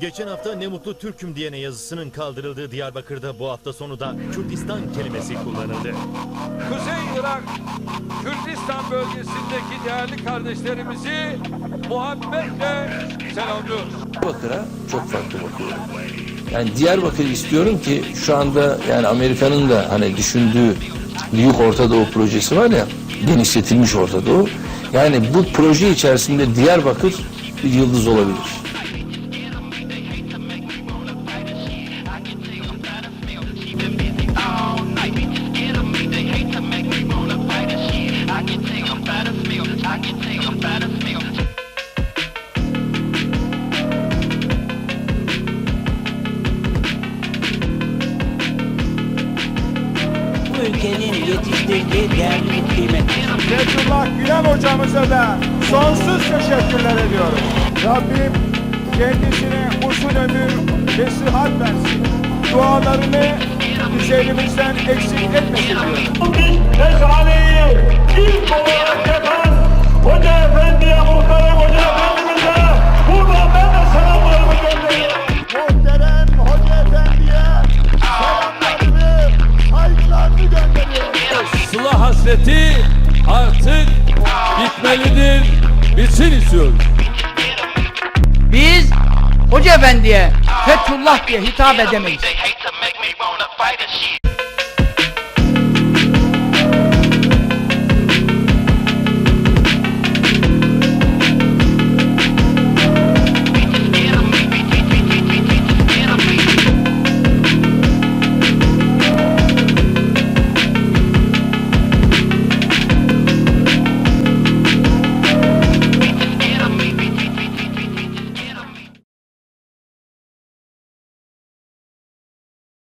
Geçen hafta ne mutlu Türk'üm diyene yazısının kaldırıldığı Diyarbakır'da bu hafta sonu da Kürdistan kelimesi kullanıldı. Kuzey Irak, Kürdistan bölgesindeki değerli kardeşlerimizi muhabbetle selamlıyoruz. Diyarbakır'a çok farklı bakıyorum. Yani Diyarbakır istiyorum ki şu anda yani Amerika'nın da hani düşündüğü büyük Orta Doğu projesi var ya genişletilmiş Orta Doğu. Yani bu proje içerisinde Diyarbakır bir yıldız olabilir. Ülkenin yetiştirdiği değerli bir kıymet. Fethullah Gülen hocamıza da sonsuz teşekkürler ediyorum. Rabbim kendisine uzun ömür ve sıhhat versin. Dualarını üzerimizden eksik etmesin diyorum. Meşaleyi ilk hasreti artık bitmelidir, bitsin istiyoruz. Biz Hoca Efendi'ye Fethullah diye hitap edemeyiz.